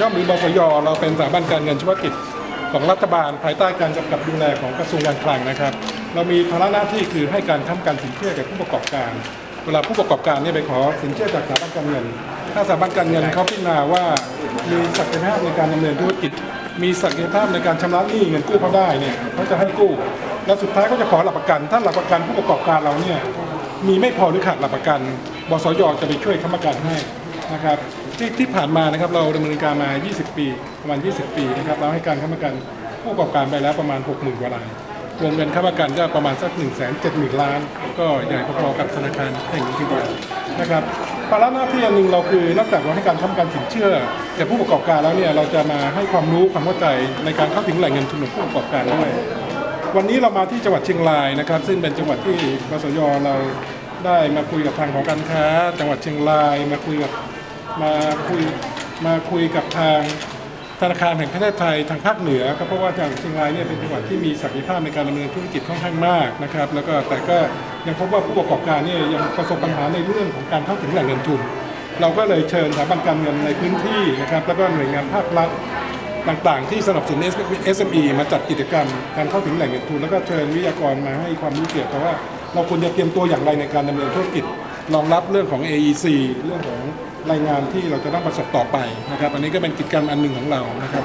ย่อมหรือบสยเราเป็นสถาบันการเงินเฉพาะกิจของรัฐบาลภายใต้การกำกับดูแลของกระทรวงการคลังนะครับ เรามีภาระหน้าที่คือให้การค้ำกันสินเชื่อแก่ผู้ประกอบการ เวลาผู้ประกอบการเนี่ยไปขอสินเชื่อจากสถาบันการเงิน ถ้าสถาบันการเงินเขาพิจารณาว่ามีศักยภาพในการดำเนินธุรกิจ มีศักยภาพในการชำระหนี้เงินกู้เขาได้เนี่ยเขาจะให้กู้ แล้วสุดท้ายก็จะขอหลักประกัน ถ้าหลักประกันผู้ประกอบการเราเนี่ยมีไม่พอหรือขาดหลักประกัน บสยจะไปช่วยค้ำประกันให้ นะครับที่ที่ผ่านมานะครับเราดำเนินการมา 20 ปีประมาณ 20 ปีนะครับเราให้การค้ำประกันผู้ประกอบการไปแล้วประมาณ 60,000กว่ารายวงเงินค้ำประกันก็ประมาณสัก 1 7 0 0 0 0 ล้าน ก็ใหญ่พอๆกับธนาคารแห่งนี้ทีเดียวนะครับภาระหน้าที่อันหนึ่งเราคือนอกจากเราให้การค้ำประกันสินเชื่อแก่ผู้ประกอบการแล้วเนี่ยเราจะมาให้ความรู้ความเข้าใจในการเข้าถึงแหล่งเงินทุนของผู้ประกอบการด้วยวันนี้เรามาที่จังหวัดเชียงรายนะครับ ซึ่งเป็นจังหวัดที่บสยเราได้มาคุยกับทางของการค้า จังหวัดเชียงราย มาคุยกับ มาคุยมาคุยกับทางธนาคารแห่งประเทศไทยทางภาคเหนือครับเพราะว่าจังหวัดเชียงรายเนี่ยเป็นจังหวัดที่มีศักยภาพในการดำเนินธุรกิจค่อนข้างมากนะครับ แล้วก็แต่ก็ยังพบว่าผู้ประกอบการเนี่ยยังประสบปัญหาในเรื่องของการเข้าถึงแหล่งเงินทุน เราก็เลยเชิญสถาบันการเงินในพื้นที่นะครับแล้วก็หน่วยงานภาครัฐต่างๆ ที่สนับสนุน SME มาจัดกิจกรรม การเข้าถึงแหล่งเงินทุน แล้วก็เชิญวิทยากรมาให้ความรู้เกี่ยวกับว่าเราควรจะเตรียมตัวอย่างไรในการดำเนินธุรกิจรองรับเรื่องของ AEC เรื่องของ รายงานที่เราจะต้องประสบต่อไปนะครับ อันนี้ก็เป็นกิจกรรมอันหนึ่งของเรานะครับ